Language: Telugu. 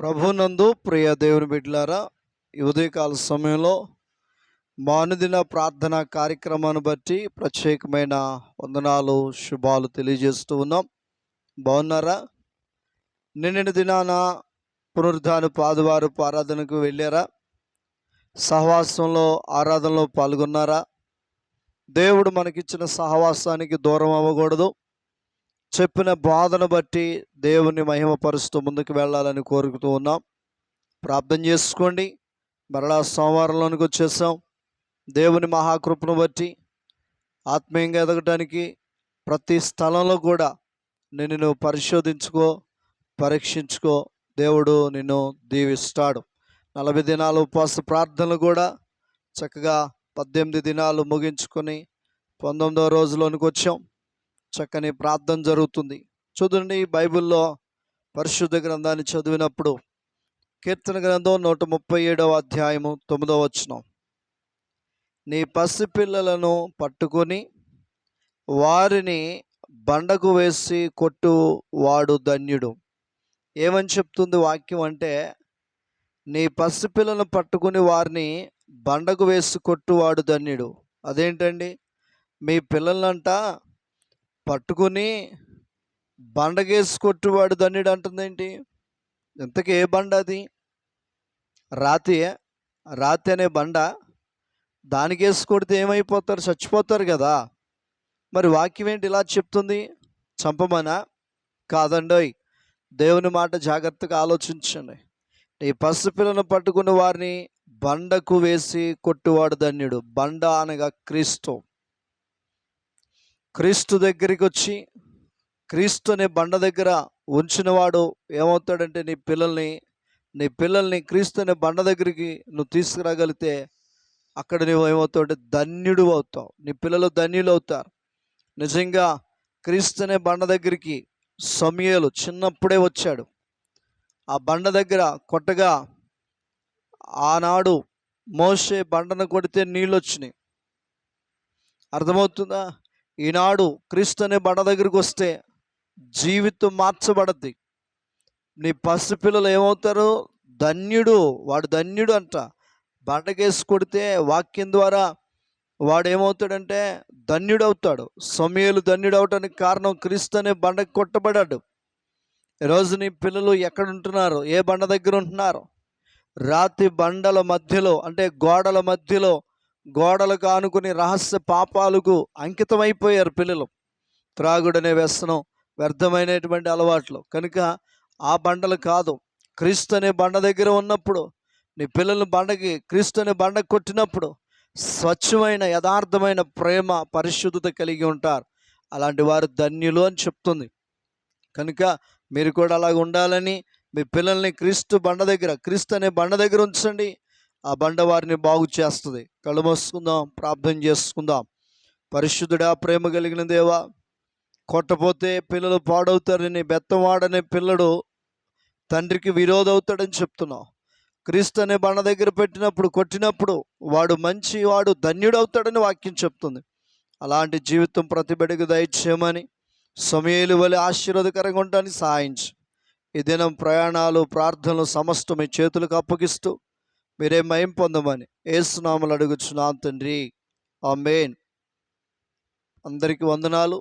ప్రభునందు ప్రియ దేవుని బిడ్డలారా ఉదయకాల సమయంలో మానుదిన ప్రార్థన కార్యక్రమాన్ని బట్టి ప్రత్యేకమైన వందనాలు శుభాలు తెలియజేస్తూ ఉన్నాం. బాగున్నారా? నిన్నటి దినాన పునరుద్ధాన పాదవారపు ఆరాధనకు వెళ్ళారా? సహవాసంలో ఆరాధనలో పాల్గొన్నారా? దేవుడు మనకిచ్చిన సహవాసానికి దూరం అవ్వకూడదు. చెప్పిన బాధను బట్టి దేవుని మహిమపరుస్తూ ముందుకు వెళ్ళాలని కోరుకుతూ ఉన్నాం. ప్రార్థన చేసుకోండి. మరలా సోమవారంలోనికి వచ్చేసాం. దేవుని మహాకృపను బట్టి ఆత్మీయంగా ఎదగటానికి ప్రతి స్థలంలో కూడా నిన్ను నువ్వు పరిశోధించుకో పరీక్షించుకో. దేవుడు నిన్ను దీవిస్తాడు. నలభై దినాలు ఉపవాస ప్రార్థనలు కూడా చక్కగా పద్దెనిమిది దినాలు ముగించుకొని పంతొమ్మిదవ రోజులోనికి వచ్చాం. చక్కని ప్రార్థన జరుగుతుంది. చూడండి బైబిల్లో పరిశుద్ధ గ్రంథాన్ని చదివినప్పుడు కీర్తన గ్రంథం నూట ముప్పై ఏడవ అధ్యాయము తొమ్మిదవ వచనం. నీ పసిపిల్లలను పట్టుకొని వారిని బండకు వేసి కొట్టు వాడు ధన్యుడు. ఏమని చెప్తుంది వాక్యం అంటే నీ పసిపిల్లలను పట్టుకుని వారిని బండకు వేసి కొట్టువాడు ధన్యుడు. అదేంటండి? మీ పిల్లలంట పట్టుకుని బండగేసి కొట్టువాడు ధన్యుడు అంటుందేంటి? ఇంతకీ ఏ బండ అది? రాతి రాతి అనే బండ దానికి వేసి కొడితే ఏమైపోతారు? చచ్చిపోతారు కదా. మరి వాక్యం ఏంటి ఇలా చెప్తుంది? చంపమనా? కాదండోయ్. దేవుని మాట జాగ్రత్తగా ఆలోచించండి. ఈ పసిపిల్లను పట్టుకున్న వారిని బండకు వేసి కొట్టువాడు ధన్యుడు. బండ అనగా క్రీస్తు. క్రీస్తు దగ్గరికి వచ్చి క్రీస్తుని బండ దగ్గర ఉంచినవాడు ఏమవుతాడంటే నీ పిల్లల్ని నీ పిల్లల్ని క్రీస్తుని బండ దగ్గరికి నువ్వు తీసుకురాగలిగితే అక్కడ నువ్వు ఏమవుతావు ధన్యుడు అవుతావు. నీ పిల్లలు ధన్యులు అవుతారు. నిజంగా క్రీస్తుని బండ దగ్గరికి సమయలు చిన్నప్పుడే వచ్చాడు. ఆ బండ దగ్గర కొట్టగా ఆనాడు మోసే బండను కొడితే నీళ్ళు వచ్చినాయి. అర్థమవుతుందా? ఈనాడు క్రీస్తు అనే బండ దగ్గరికి వస్తే జీవితం మార్చబడద్ది. నీ పసిపిల్లలు ఏమవుతారు? ధన్యుడు వాడు ధన్యుడు అంట. బండకేసి కొడితే వాక్యం ద్వారా వాడు ఏమవుతాడంటే ధన్యుడు అవుతాడు సమయలు ధన్యుడు అవటానికి కారణం క్రీస్తు అనే బండకి కొట్టబడ్డాడు ఈరోజు నీ పిల్లలు ఎక్కడ ఉంటున్నారు ఏ బండ దగ్గర ఉంటున్నారు? రాతి బండల మధ్యలో అంటే గోడల మధ్యలో గోడలకు ఆనుకుని రహస్య పాపాలకు అంకితమైపోయారు పిల్లలు. త్రాగుడనే వ్యసనం వ్యర్థమైనటువంటి అలవాట్లు. కనుక ఆ బండలు కాదు క్రీస్తు అనే బండ దగ్గర ఉన్నప్పుడు నీ పిల్లల్ని బండకి క్రీస్తు అనే బండ కొట్టినప్పుడు స్వచ్ఛమైన యథార్థమైన ప్రేమ పరిశుద్ధత కలిగి ఉంటారు. అలాంటి వారు ధన్యులు అని చెప్తుంది. కనుక మీరు కూడా అలాగ ఉండాలని మీ పిల్లల్ని క్రీస్తు బండ దగ్గర క్రీస్తు అనే బండ దగ్గర ఉంచండి. ఆ బండవారిని బాగు చేస్తుంది. కళ్ళు మూసుకుందాం ప్రార్థన చేసుకుందాం. పరిశుద్ధుడా ప్రేమ కలిగిన దేవా కొట్టపోతే పిల్లలు పాడవుతారని బెత్తవాడనే పిల్లడు తండ్రికి విరోధవుతాడని చెప్తున్నావు. క్రీస్తు అనే బండ దగ్గర పెట్టినప్పుడు కొట్టినప్పుడు వాడు మంచి వాడు ధన్యుడవుతాడని వాక్యం చెప్తుంది. అలాంటి జీవితం ప్రతిబిడకు దయచేయమని సమయలు వలె ఆశీర్వాదకరంగా ఉండడానికి సహాయించు. ఈ దినం ప్రయాణాలు ప్రార్థనలు సమస్తం మీ చేతులకు అప్పగిస్తూ మీరే మయం పొందమని ఏసునామలు అడుగుచున్నాం తండ్రి. ఆ మెయిన్ అందరికీ వందనాలు.